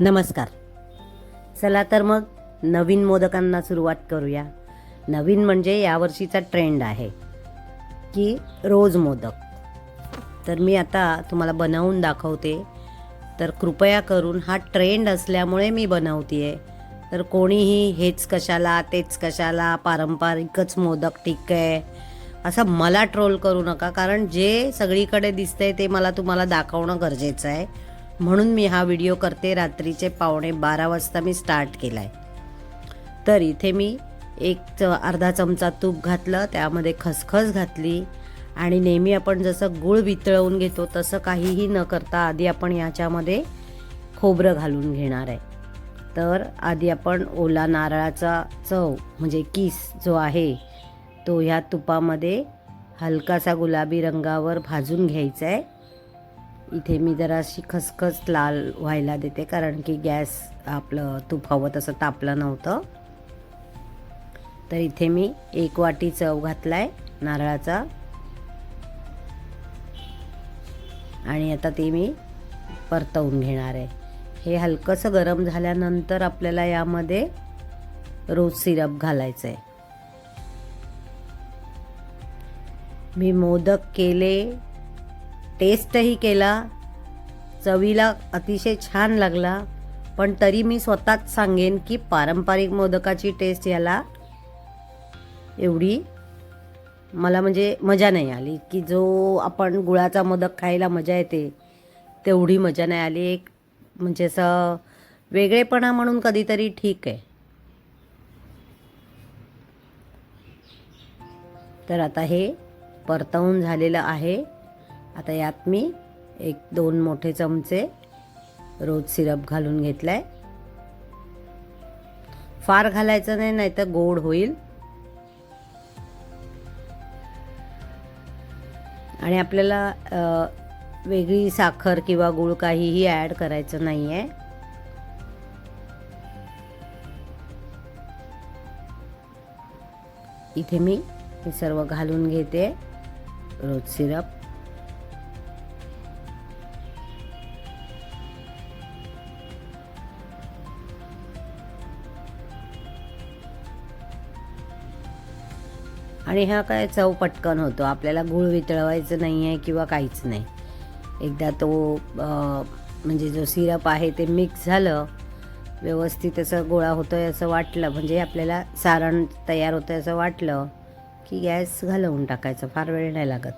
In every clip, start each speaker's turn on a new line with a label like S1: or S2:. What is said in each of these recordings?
S1: नमस्कार. चला तर मग नवीन मोदकांना सुरुवात करूया. नवीन म्हणजे यावर्षीचा ट्रेंड आहे की रोज मोदक. तर मी आता तुम्हाला बनवून दाखवते. तर कृपया करून हा ट्रेंड असल्यामुळे मी बनवते आहे तर कोणीही हेच कशाला तेच कशाला पारंपरिकच मोदक ठीक आहे असं मला ट्रोल करू नका. कारण जे सगळीकडे दिसतंय ते मला तुम्हाला दाखवणं गरजेचं आहे. म्हणून मी हा व्हिडिओ करते. रात्रीचे पावणे बारा वाजता मी स्टार्ट केला आहे तर इथे मी एक च अर्धा चमचा तूप घातलं त्यामध्ये खसखस घातली आणि नेहमी आपण जसं गूळ वितळवून घेतो तसं काहीही न करता आधी आपण याच्यामध्ये खोबरं घालून घेणार आहे. तर आधी आपण ओला नारळाचा चव म्हणजे किस जो आहे तो ह्या तुपामध्ये हलकासा गुलाबी रंगावर भाजून घ्यायचा आहे. इथे मी जराशी खसखस लाल व्हायला देते कारण की गॅस आपलं तूप हवं तसं तापलं नव्हतं. तर इथे मी एक वाटी चव घातलाय नारळाचा. आणि आता ते मी परतवून घेणार आहे. हे हलकंसं गरम झाल्यानंतर आपल्याला यामध्ये रोज सिरप घालायचं आहे मी मोदक केले टेस्टही केला. चवीला अतिशय छान लागला. पण तरी मी स्वतःच सांगेन की पारंपरिक मोदकाची टेस्ट याला एवढी मला म्हणजे मजा नाही आली. की जो आपण गुळाचा मोदक खायला मजा येते तेवढी मजा नाही आली. एक म्हणजे असं वेगळेपणा म्हणून कधीतरी ठीक आहे. तर आता हे परतवून झालेलं आहे. आता यात मी एक दोन मोठे चमचे रोज सिरप घालून घेतला आहे फार घालायचं नाही नाही तर गोड होईल. आणि आपल्याला वेगळी साखर किंवा गूळ काहीही ॲड करायचं नाही आहे इथे मी हे सर्व घालून घेते रोज सिरप. आणि हा काय चव पटकन होतो. आपल्याला गूळ वितळवायचं नाही आहे किंवा काहीच नाही. एकदा तो म्हणजे जो सिरप आहे ते मिक्स झालं व्यवस्थित असं गोळा होतो आहे असं वाटलं म्हणजे आपल्याला सारण तयार होतं आहे असं वाटलं की गॅस घालवून टाकायचं फार वेळ नाही लागत.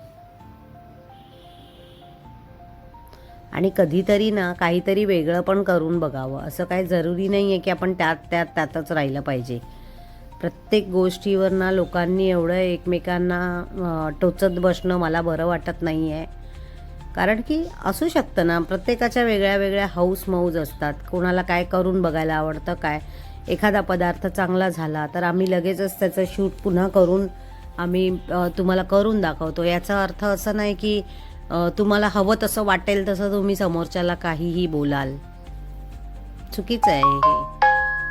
S1: आणि कधीतरी ना काहीतरी वेगळं पण करून बघावं. असं काही जरुरी नाही आहे की आपण त्यात त्यात त्यातच राहिलं पाहिजे. प्रत्येक गोष्टीवर ना लोकांनी एवढं एकमेकांना टोचत बसणं मला बरं वाटत नाही आहे कारण की असू शकतं ना प्रत्येकाच्या वेगळ्या वेगळ्या हाऊस मौज असतात. कोणाला काय करून बघायला आवडतं काय? एखादा पदार्थ चांगला झाला तर आम्ही लगेचच त्याचं शूट पुन्हा करून आम्ही तुम्हाला करून दाखवतो. याचा अर्थ असं नाही की तुम्हाला हवं तसं वाटेल तसं तुम्ही समोरच्याला काहीही बोलाल. चुकीचं आहे हे.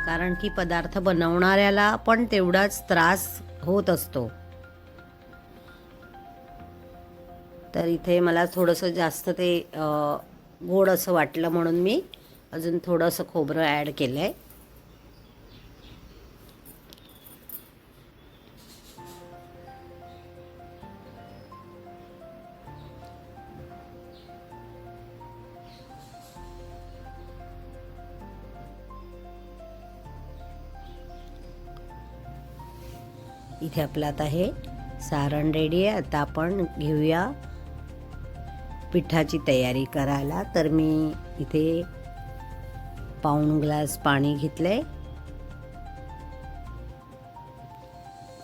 S1: कारण की पदार्थ बनवणाऱ्याला पण तेवढाच त्रास होत असतो. तर इथे मला थोडंसं जास्त ते गोड असं वाटलं म्हणून मी अजून थोडंसं खोबरं ॲड केलं आहे इथे आपलं आता हे सारण रेडी आहे. आता आपण घेऊया पिठाची तयारी करायला. तर मी इथे पाऊण ग्लास पाणी घेतलं आहे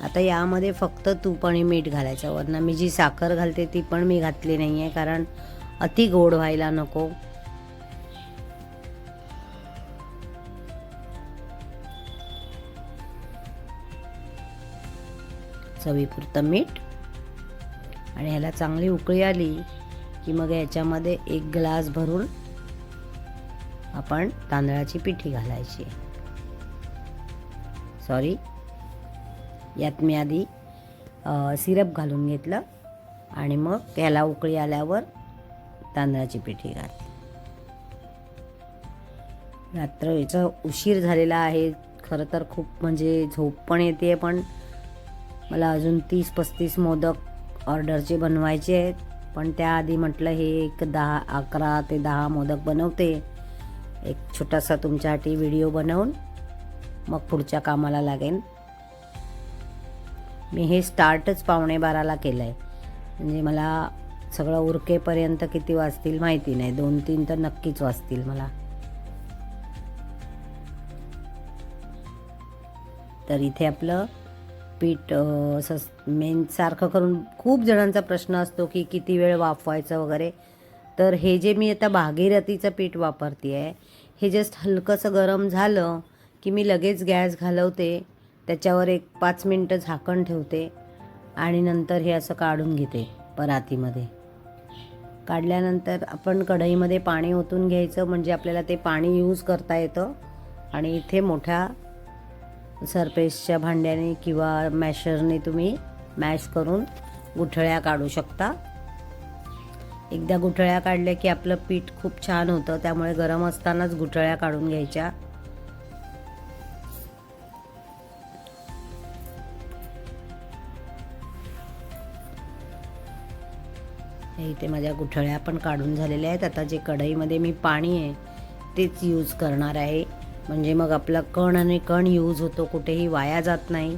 S1: आता यामध्ये फक्त तूप आणि मीठ घालायचं. वरनं मी जी साखर घालते ती पण मी घातली नाही आहे कारण अति गोड व्हायला नको. चवीपुरतं मीठ. आणि ह्याला चांगली उकळी आली की मग याच्यामध्ये एक ग्लास भरून आपण तांदळाची पिठी घालायची. सॉरी यात मी आधी सिरप घालून घेतलं आणि मग त्याला उकळी आल्यावर तांदळाची पिठी घातली. रात्रीचा उशीर झालेला आहे. खरं तर खूप म्हणजे झोप पण येते पण मला अजून तीस पस्तीस मोदक ऑर्डरचे बनवायचे आहेत. पण त्याआधी म्हटलं हे एक दहा अकरा ते दहा मोदक बनवते. एक छोटासा तुमच्यासाठी व्हिडिओ बनवून मग पुढच्या कामाला लागेन. मी हे स्टार्टच पावणे बाराला केलं आहे म्हणजे मला सगळं उरकेपर्यंत किती वाजतील माहिती नाही. दोन तीन तर नक्कीच वाजतील मला. तर इथे आपलं पीठ असं मेन सारखं करून खूप जणांचा प्रश्न असतो की किती वेळ वाफवायचं वगैरे. तर हे जे मी आता भागीरथीचं पीठ वापरते आहे हे जस्ट हलकंसं गरम झालं की मी लगेच गॅस घालवते त्याच्यावर एक पाच मिनटं झाकण ठेवते आणि नंतर हे असं काढून घेते परातीमध्ये. काढल्यानंतर आपण कढईमध्ये पाणी ओतून घ्यायचं म्हणजे आपल्याला ते पाणी यूज करता येतं आणि इथे मोठ्या सरपेसच्या भांड्याने किंवा मॅशरने तुम्ही मॅश करून गुठळ्या काढू शकता. एकदा गुठळ्या काढल्या की आपलं पीठ खूप छान होतं त्यामुळे गरम असतानाच गुठळ्या काढून घ्यायच्या. हे इथे माझ्या गुठळ्या पण काढून झालेल्या आहेत. आता जे कढईमध्ये मी पाणी आहे तेच यूज करणार आहे. म्हणजे मग आपला कण आणि कण यूज होतो कुठेही वाया जात नाही.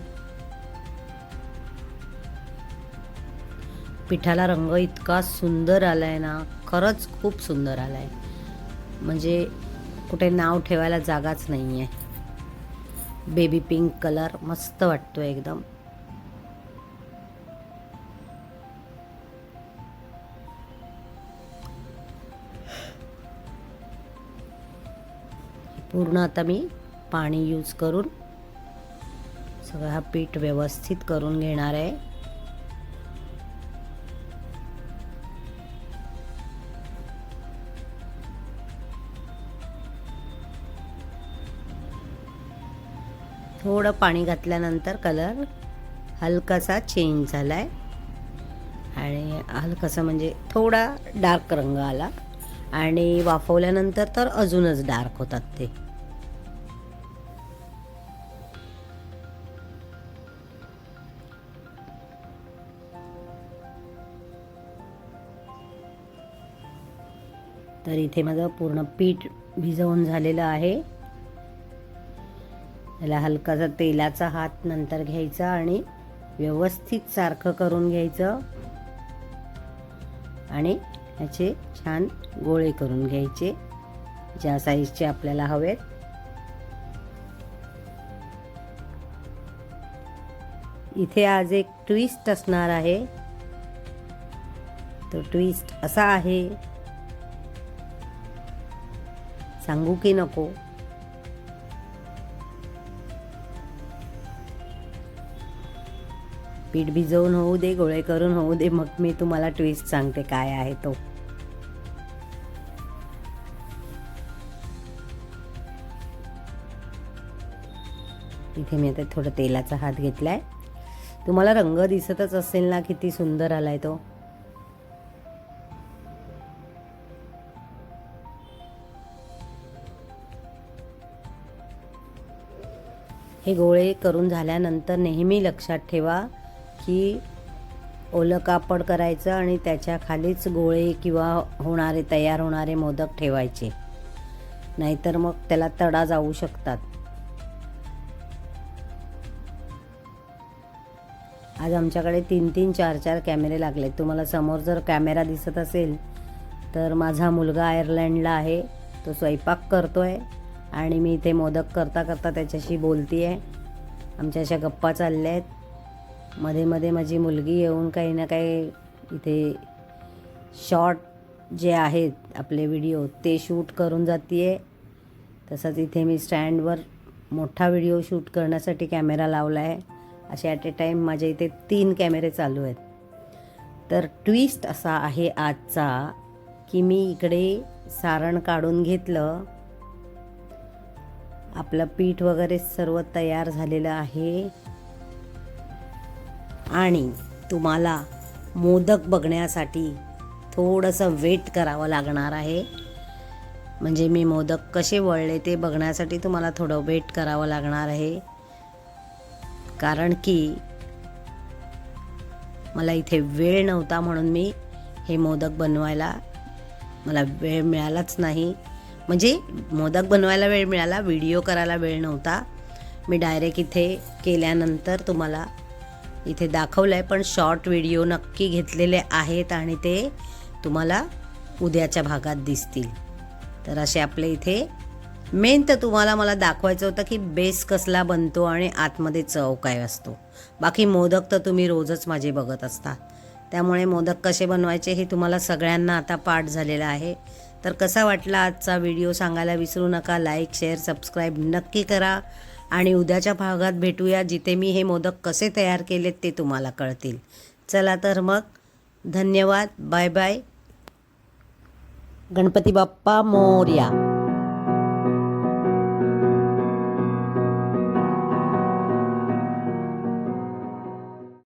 S1: पिठाला रंग इतका सुंदर आलाय ना खरंच खूप सुंदर आलाय. म्हणजे कुठे नाव ठेवायला जागाच नाही आहे बेबी पिंक कलर मस्त वाटतो एकदम. पूर्ण आता मी पाणी यूज करून सगळं हा पीठ व्यवस्थित करून घेणार आहे. थोडं पाणी घातल्यानंतर कलर हलकासा चेंज झाला आहे आणि हलकासा म्हणजे थोडा डार्क रंग आला. आणि वाफवल्यानंतर तर अजूनच डार्क होतात ते. तर इथे माझं पूर्ण पीठ भिजवून झालेलं आहे. त्याला हलकासा तेलाचा हात नंतर घ्यायचा आणि व्यवस्थित सारखं करून घ्यायचं. आणि ह्याचे छान गोळे करून घ्यायचे ज्या साईजचे आपल्याला हवेत. इथे आज एक ट्विस्ट असणार आहे. तो ट्विस्ट असा आहे. सांगू की नको? पीठ भिजवून होऊ दे गोळे करून होऊ दे मग मी तुम्हाला ट्विस्ट सांगते काय आहे तो. इथे मी आता थोडं तेलाचा हात घेतलाय. तुम्हाला रंग दिसतच असेल ना किती सुंदर आलाय तो. हे गोळे करून झाल्यानंतर नेहमी लक्षात ठेवा की ओलं कापड करायचं आणि त्याच्या खालीच गोळे किंवा होणारे तयार होणारे मोदक ठेवायचे. नाहीतर मग त्याला तडा जाऊ शकतात. आज आमच्याकडे तीन तीन चार चार कॅमेरे लागले तुम्हाला समोर जर कॅमेरा दिसत असेल तर माझा मुलगा आयर्लंडला आहे. तो स्वयंपाक करतो आहे आणि मी इथे मोदक करता करता त्याच्याशी बोलती आहे आमच्या अशा गप्पा चालल्या आहेत मध्ये मध्ये माझी मुलगी येऊन काही ना काही इथे शॉर्ट जे आहेत आपले व्हिडिओ ते शूट करून जाते आहे तसंच इथे मी स्टँडवर मोठा व्हिडिओ शूट करण्यासाठी कॅमेरा लावला आहे असे ॲट ए टाईम माझ्या इथे तीन कॅमेरे चालू आहेत. तर ट्विस्ट असा आहे आजचा की मी इकडे सारण काढून घेतलं. आपलं पीठ वगैरे सर्व तयार झालेलं आहे. आणि तुम्हाला मोदक बघण्यासाठी थोडंसं वेट करावं लागणार आहे. म्हणजे मी मोदक कसे वळले ते बघण्यासाठी तुम्हाला थोडं वेट करावं लागणार आहे. कारण की मला इथे वेळ नव्हता म्हणून मी हे मोदक बनवायला मला वेळ मिळालाच नाही. म्हणजे मोदक बनवायला वेळ मिळाला व्हिडिओ करायला वेळ नव्हता. मी डायरेक्ट इथे केल्यानंतर तुम्हाला इथे दाखवलं आहे पण शॉर्ट व्हिडिओ नक्की घेतलेले आहेत आणि ते तुम्हाला उद्याच्या भागात दिसतील. तर असे आपले इथे मेन तर तुम्हाला मला दाखवायचं होतं की बेस कसला बनतो आणि आतमध्ये चव काय असतो. बाकी मोदक तर तुम्ही रोजच माझे बघत असता. त्यामुळे मोदक कसे बनवायचे हे तुम्हाला सगळ्यांना आता पाठ झालेला आहे. तर कसा वाटला आजचा व्हिडिओ सांगायला विसरू नका. लाईक शेअर सबस्क्राईब नक्की करा. आणि उद्याच्या भागात भेटूया जिथे मी हे मोदक कसे तयार केलेत ते तुम्हाला कळतील. चला तर मग धन्यवाद. Bye bye Ganpati Bappa Morya.